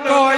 তো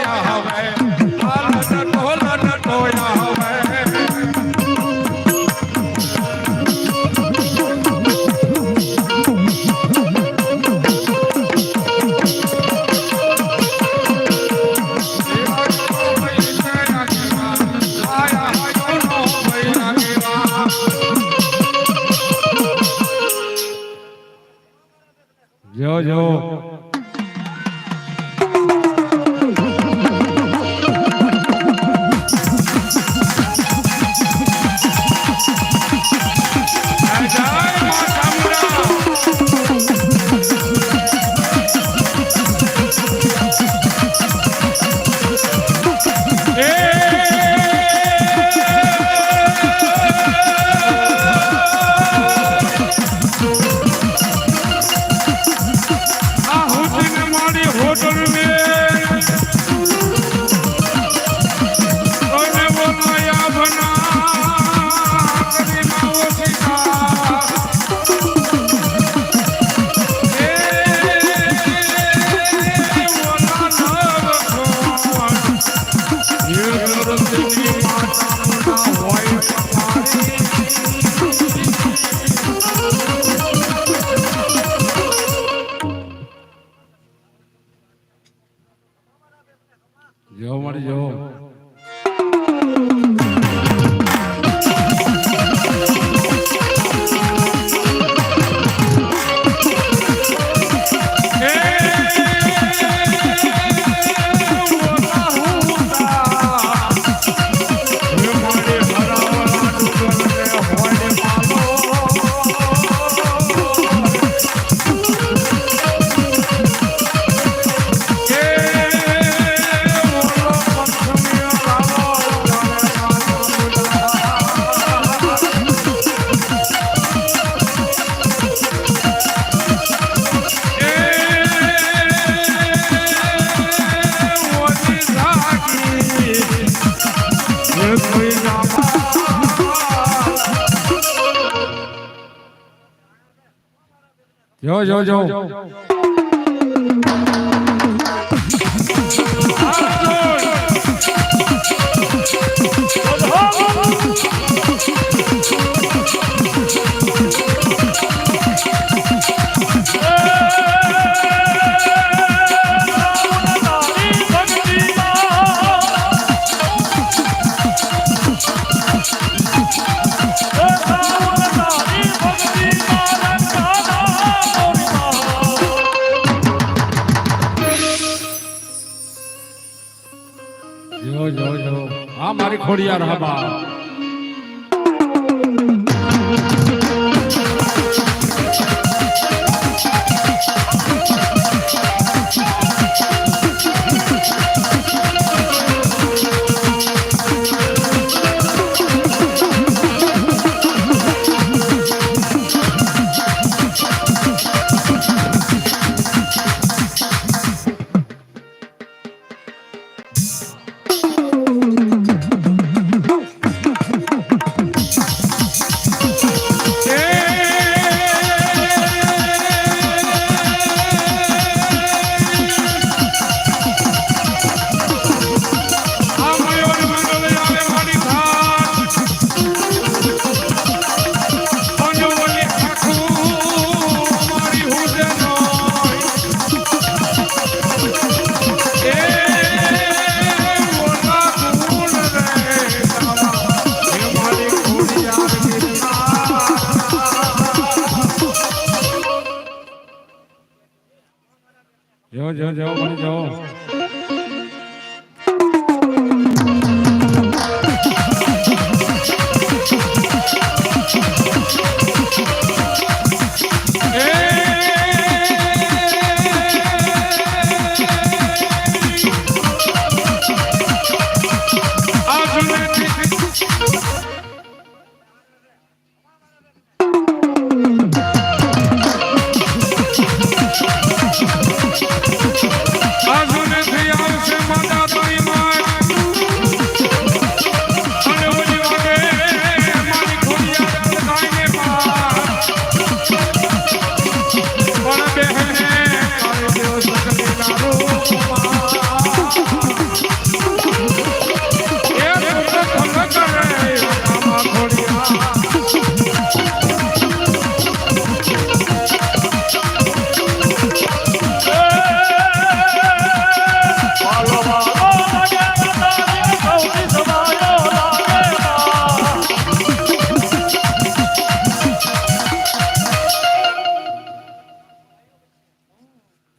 જો જો જો જો મારી ખોડિયાર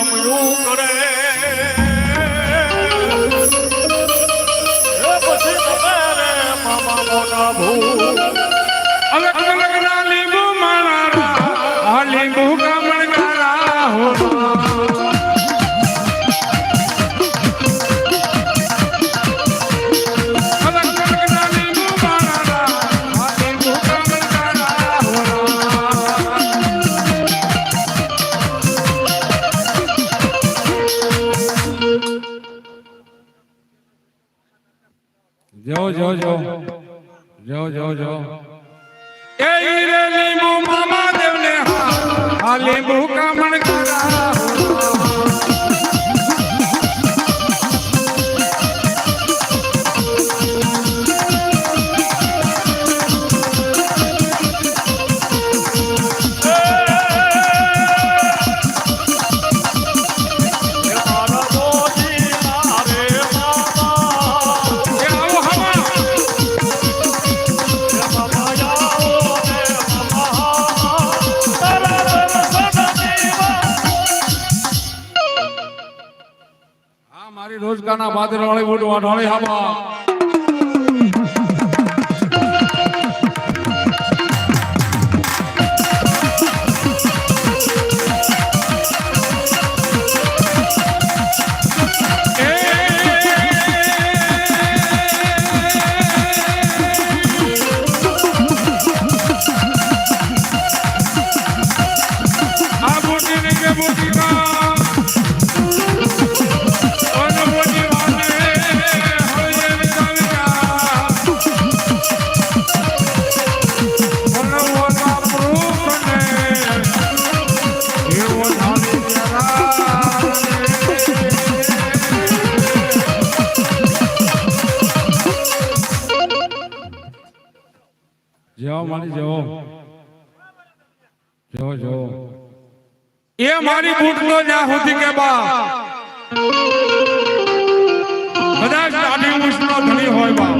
રમયું કરે. પછી તમારે મામા મોટા ભૂ જો જો. એ રે લીંબુ મામા દેવને હા લીંબુ કામણ કરા બાદર વાળી બુટ વાઢાળી હવા આ એ મારી બૂટ તો જ્યાં સુધી કે બા કદાચ દાઢી મૂછનો ધણી હોય બા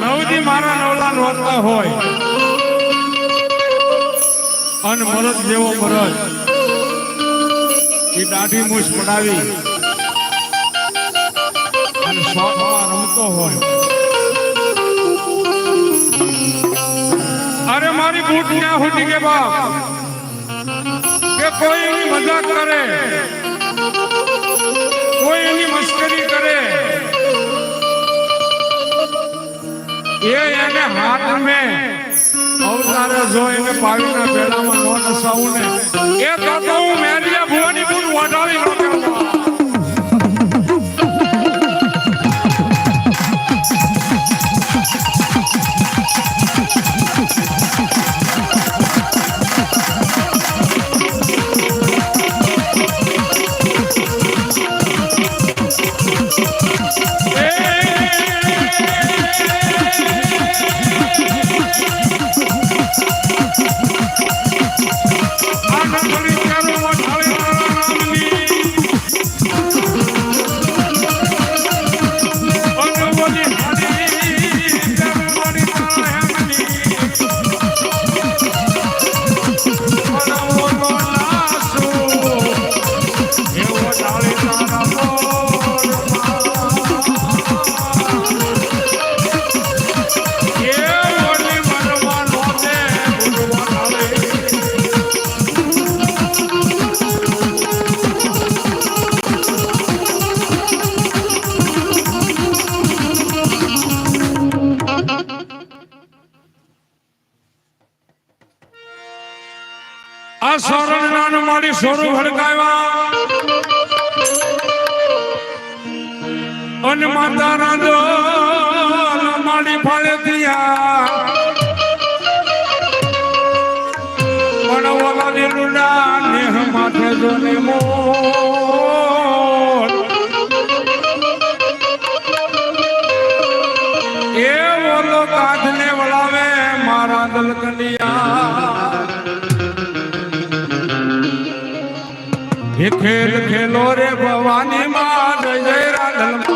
નવજી મારા નવલા નોરતા હોય. અન મરદ જેવો મરદ. એ દાઢી મૂછ પડાવી. અને શોખમાં રમતો હોય. અરે મારી બૂટ ત્યાં સુધી કે બાપ? કે કોઈ એની મજાક કરે? કોઈ એની મશ્કરી કરે? એ એને હાથ મેં અવતારે જો એને પાવીના પેડામાં નો નસાવું ને. એ તો હું મેરિયા ભુવાની બૂટ વાટાવી નો કરતો. સોરું ભડકાવ્યા. અન માતા રાંધો માડી ફાળે દિયા પણ ઓલા નીલુડા ને માથે જોને મોર. એ ઓલો કાઢને વળાવે મારા દલકંડિયા ખેલ ખેલો રે ભવાની માં જય જય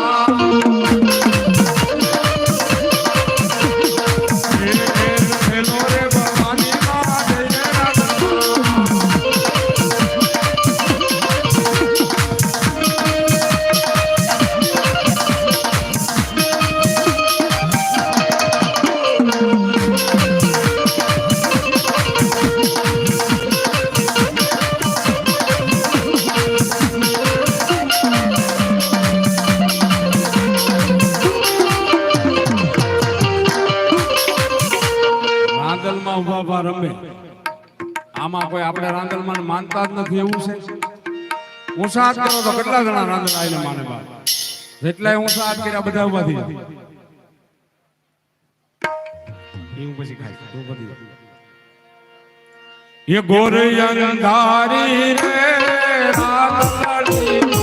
રાંદલમાં ઊભા ઊભા રમે. આમાં કોઈ આપણે રાંદલમાં માનતા જ નથી એવું છે? હું કરો તો કેટલા ઘણા રાંદલ આવીને માને બા જેટલા હું કર્યા બધા ઊભા થઈ એવું પછી ખાય તો બધી એ ગોરયંધારી રે રાંદલી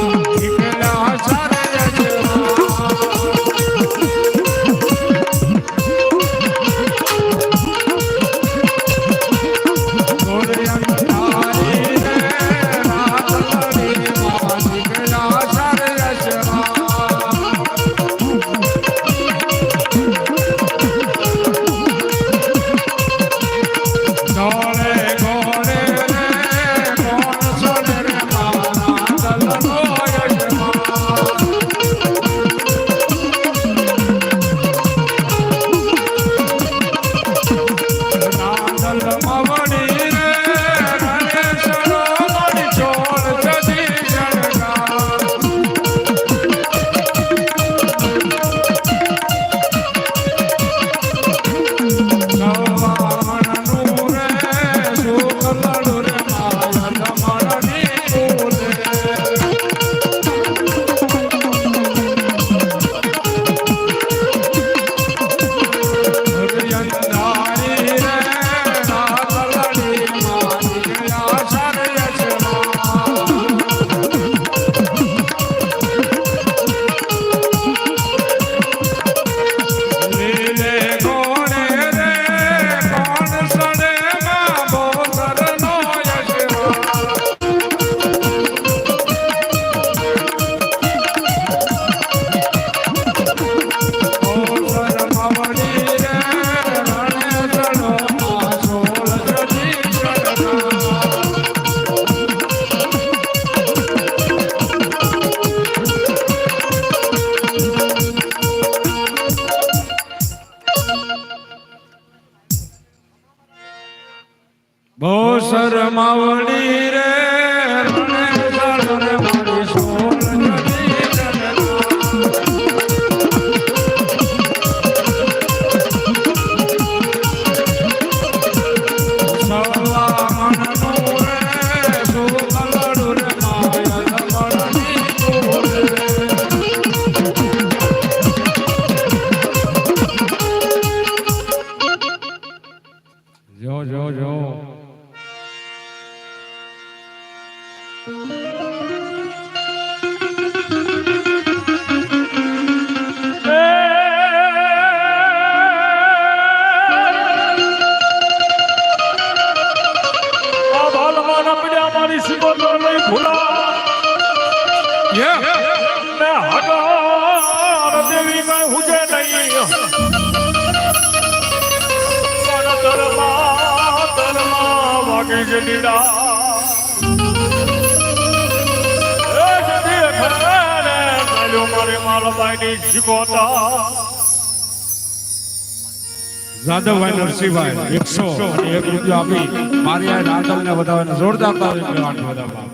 શરમાવડી નીડા જાદવભાઈ નરસિંહભાઈ એકસો એક રૂપિયો આપી મારી આ રાંધલ ને વધાવે જોરદાર તાળી વધાવવા.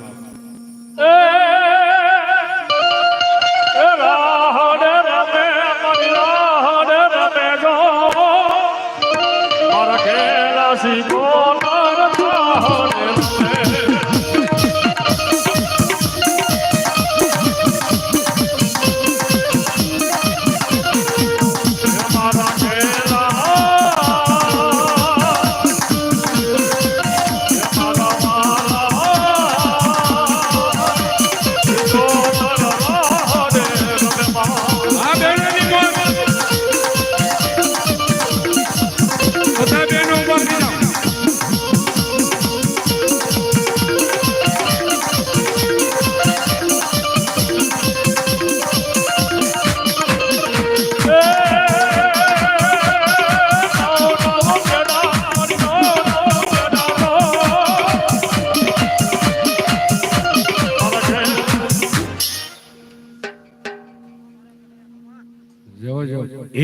મારા ખેલા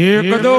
એક દો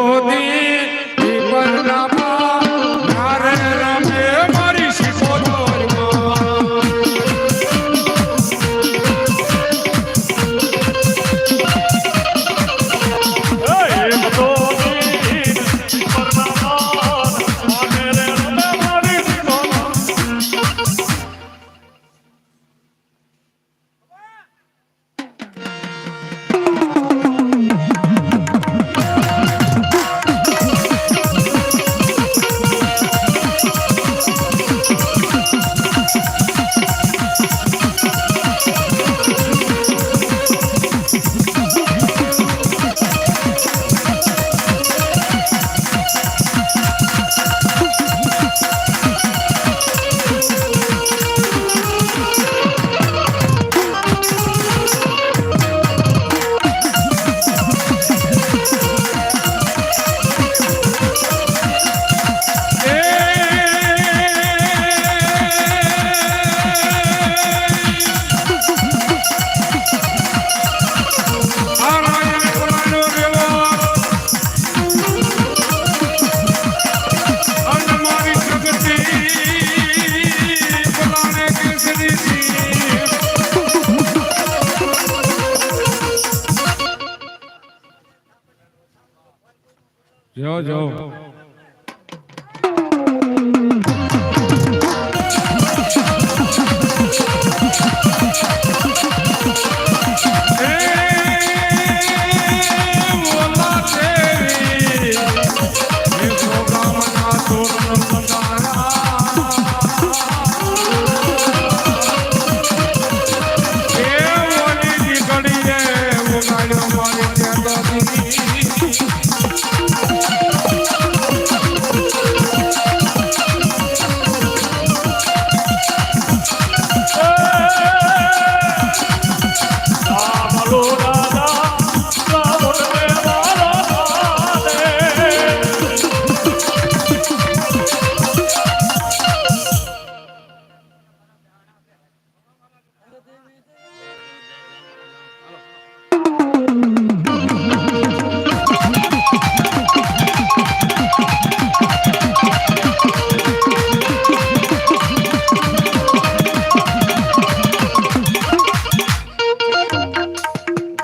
Bobby.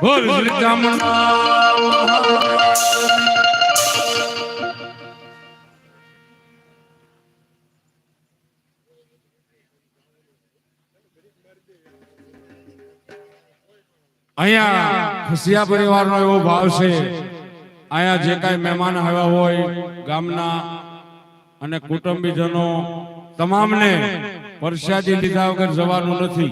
બોલ શ્રી ચામુંડા અહીંયા ખસિયા પરિવારનો એવો ભાવ છે. અહીંયા જે કાંઈ મહેમાન આવ્યા હોય ગામના અને કુટુંબીજનો તમામને પરસાદી લીધા વગર જવાનું નથી.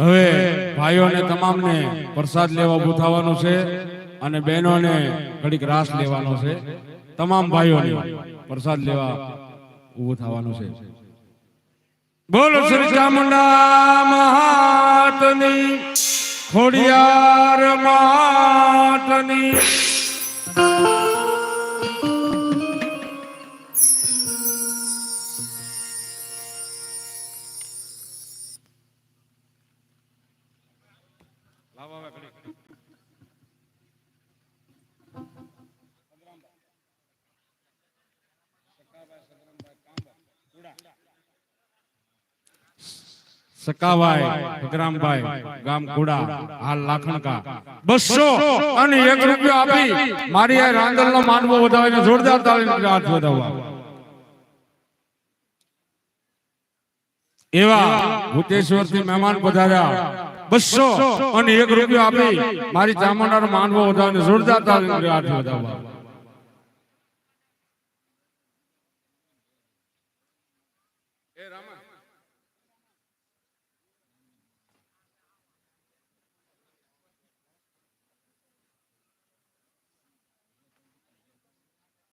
હવે ભાઈઓને તમામને પ્રસાદ લેવા ઉભું થવાનું છે અને બહેનોને ઘડીક રાસ લેવાનો છે. તમામ ભાઈઓને પ્રસાદ લેવા ઉભું થવાનું છે. બોલો શ્રી ચામુંડા મહાતની ખોડિયાર માતની સકાભાઈ વિક્રમભાઈ ગામ કુડા, હાલ લાખણકા. બસો અને એક રૂપિયો આપી મારી આ રાંદલ નો માનવો વધાવીને જોરદાર તાળી હાથ વધાવવા. એવા ભૂતેશ્વરથી મહેમાન પધાર્યા. બસો અને એક રૂપિયો આપી મારી ચામુંડાનો માનવો વધાવીને જોરદાર તાળી હાથ વધાવવા.